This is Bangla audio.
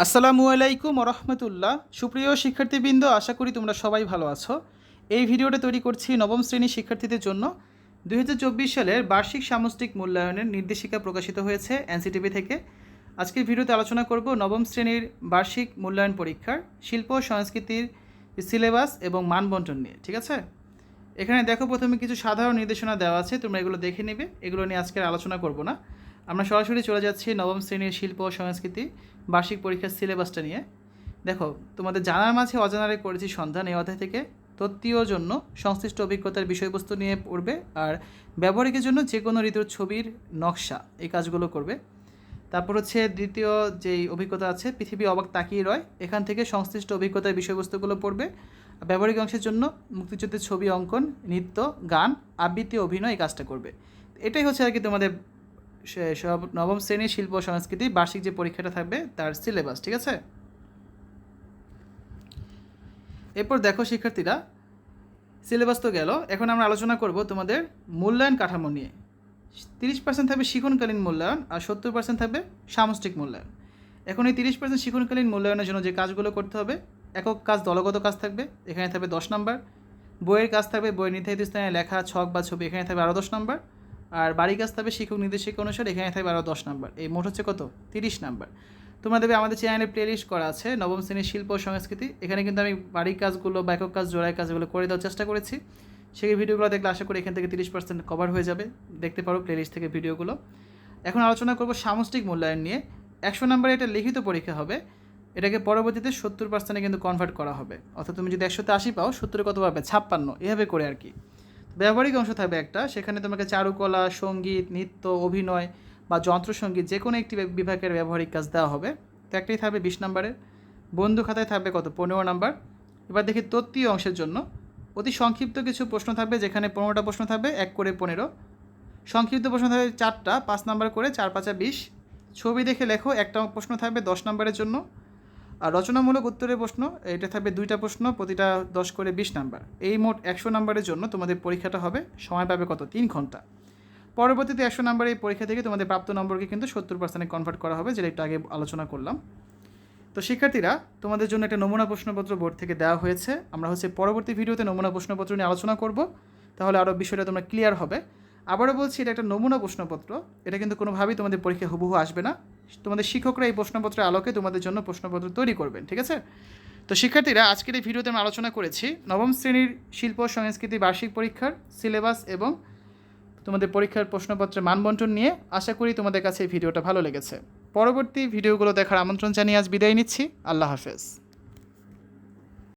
আসসালামু আলাইকুম রহমতুল্লাহ সুপ্রিয় শিক্ষার্থীবৃন্দ, আশা করি তোমরা সবাই ভালো আছো। এই ভিডিওটা তৈরি করছি নবম শ্রেণির শিক্ষার্থীদের জন্য। দু হাজার চব্বিশ সালের বার্ষিক সামষ্টিক মূল্যায়নের নির্দেশিকা প্রকাশিত হয়েছে এনসিটিভি থেকে। আজকের ভিডিওতে আলোচনা করব নবম শ্রেণির বার্ষিক মূল্যায়ন পরীক্ষার শিল্প, সংস্কৃতির সিলেবাস এবং মানবন্টন নিয়ে, ঠিক আছে? এখানে দেখো প্রথমে কিছু সাধারণ নির্দেশনা দেওয়া আছে, তোমরা এগুলো দেখে নেবে। এগুলো নিয়ে আজকের আলোচনা করব না। আমরা সরাসরি চলে যাচ্ছি নবম শ্রেণির শিল্প ও সংস্কৃতি বার্ষিক পরীক্ষার সিলেবাসটা নিয়ে। দেখো, তোমাদের জানার মাঝে অজানারে করেছি সন্ধান এই অধ্যায় থেকে। তত্ত্বীয় জন্য সংশ্লিষ্ট অভিজ্ঞতার বিষয়বস্তু নিয়ে পড়বে আর ব্যবহারিকের জন্য যে কোনো ঋতুর ছবির নকশা এই কাজগুলো করবে। তারপর হচ্ছে দ্বিতীয় যেই অভিজ্ঞতা আছে, পৃথিবী অবাক তাকিয়ে রয়, এখান থেকে সংশ্লিষ্ট অভিজ্ঞতার বিষয়বস্তুগুলো পড়বে। ব্যবহারিক অংশের জন্য মুক্তিযুদ্ধের ছবি অঙ্কন, নৃত্য, গান, আবৃত্তি, অভিনয় এই কাজটা করবে। এটাই হচ্ছে আর কি তোমাদের সব নবম শ্রেণির শিল্প সংস্কৃতি বার্ষিক যে পরীক্ষাটা থাকবে, তার সিলেবাস ঠিক আছে? এরপর দেখো শিক্ষার্থীরা সিলেবাস তো গেল। এখন আমরা আলোচনা করব তোমাদের মূল্যায়ন কাঠামো নিয়ে। তিরিশ পার্সেন্ট থাকবে শিখনকালীন মূল্যায়ন আর সত্তর পার্সেন্ট থাকবে সামষ্টিক মূল্যায়ন। এখন এই তিরিশ পার্সেন্ট শিখনকালীন মূল্যায়নের জন্য যে কাজগুলো করতে হবে, একক কাজ, দলগত কাজ থাকবে, এখানে থাকবে দশ নম্বর। বইয়ের কাজ থাকবে বইয়ের নির্ধারিত স্থানে লেখা, ছক বা ছবি, এখানে থাকবে আরও দশ নাম্বার। আর বাড়ি কাজ থাকবে শিক্ষক নির্দেশিকা অনুসারে এখানে থাকবে আরও দশ নাম্বার। এই মোট হচ্ছে কত? তিরিশ নাম্বার। তোমরা দেবে আমাদের চ্যানেলে প্লেলিস্ট করা আছে, নবম শ্রেণির শিল্প ও সংস্কৃতি। এখানে কিন্তু আমি বাড়ির কাজগুলো বা একক কাজ জোড়াই কাজগুলো করে দেওয়ার চেষ্টা করেছি। সেই ভিডিওগুলো দেখলে আশা করি এখান থেকে তিরিশ পার্সেন্ট কভার হয়ে যাবে। দেখতে পারো প্লেলিস্ট থেকে ভিডিওগুলো। এখন আলোচনা করব সামষ্টিক মূল্যায়ন নিয়ে। একশো নম্বরে এটা লিখিত পরীক্ষা হবে। এটাকে পরবর্তীতে সত্তর পার্সেন্টে কিন্তু কনভার্ট করা হবে। অর্থাৎ তুমি যদি একশোতে আশি পাও, সত্তরে কত পাবে? ছাপ্পান্ন। এভাবে করে আর কি। ব্যবহারিক অংশ থাকবে একটা। সেখানে তোমাকে চারুকলা, সংগীত, নৃত্য, অভিনয় বা যন্ত্রসঙ্গীত যে কোনো একটি বিভাগের ব্যবহারিক কাজ দেওয়া হবে। তো একটাই থাকবে বিশ নম্বরের। বন্ধু খাতায় থাকবে কত? পনেরো নাম্বার। এবার দেখি তত্ত্বীয় অংশের জন্য। অতি সংক্ষিপ্ত কিছু প্রশ্ন থাকবে যেখানে পনেরোটা প্রশ্ন থাকবে, এক করে পনেরো। সংক্ষিপ্ত প্রশ্ন থাকবে চারটা, পাঁচ নাম্বার করে চার পাঁচা বিশ। ছবি দেখে লেখো, একটা প্রশ্ন থাকবে দশ নম্বরের জন্য। আর রচনামূলক উত্তরের প্রশ্ন, এটা থাকবে দুইটা প্রশ্ন, প্রতিটা দশ করে বিশ নাম্বার। এই মোট একশো নাম্বারের জন্য তোমাদের পরীক্ষাটা হবে সময় পাবে কত? তিন ঘণ্টা। পরবর্তীতে একশো নাম্বার এই পরীক্ষা থেকে তোমাদের প্রাপ্ত নম্বরকে কিন্তু সত্তর পার্সেন্টে কনভার্ট করা হবে, যেটা একটু আগে আলোচনা করলাম। তো শিক্ষার্থীরা, তোমাদের জন্য একটা নমুনা প্রশ্নপত্র বোর্ড থেকে দেওয়া হয়েছে। আমরা হচ্ছে পরবর্তী ভিডিওতে নমুনা প্রশ্নপত্র নিয়ে আলোচনা করব। তাহলে আরও বিষয়টা তোমরা ক্লিয়ার হবে। আবারও বলছি, এটা একটা নমুনা প্রশ্নপত্র। এটা কিন্তু কোনোভাবেই তোমাদের পরীক্ষা হুবহু আসবে না। তোমাদের শিক্ষকরা এই প্রশ্নপত্রের আলোকে তোমাদের জন্য প্রশ্নপত্র তৈরি করবেন, ঠিক আছে? তো শিক্ষার্থীরা, আজকের এই ভিডিওতে আমরা আলোচনা করেছি নবম শ্রেণির শিল্প, সংস্কৃতি, বার্ষিক পরীক্ষার সিলেবাস এবং তোমাদের পরীক্ষার প্রশ্নপত্রের মানবন্টন নিয়ে। আশা করি তোমাদের কাছে এই ভিডিওটা ভালো লেগেছে। পরবর্তী ভিডিওগুলো দেখার আমন্ত্রণ জানিয়ে আজ বিদায় নিচ্ছি। আল্লাহ হাফেজ।